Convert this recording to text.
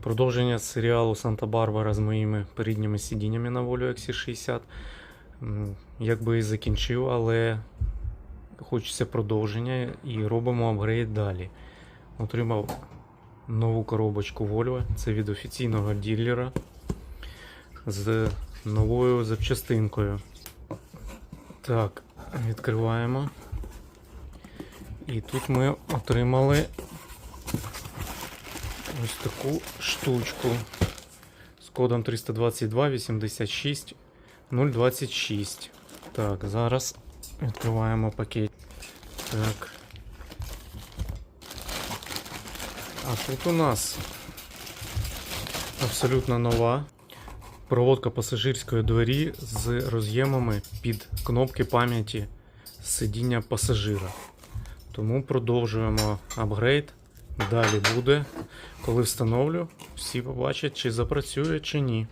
Продовження серіалу Санта-Барбара з моїми передніми сидіннями на волю XC60. М, Якби і закінчив, але хочеться продовження і робимо апгрейд далі. Отримав нову коробочку Volvo. Це від офіційного ділера з новою запчастинкою. Так, відкриваємо. І тут ми отримали ось таку штучку з кодом 322 86 026. Так, зараз відкриваємо пакет. Так. А тут у нас абсолютно нова проводка пасажирської двері з роз'ємами під кнопки пам'яті сидіння пасажира. Тому продовжуємо апгрейд. Далі буде. Коли встановлю, всі побачать, чи запрацює, чи ні.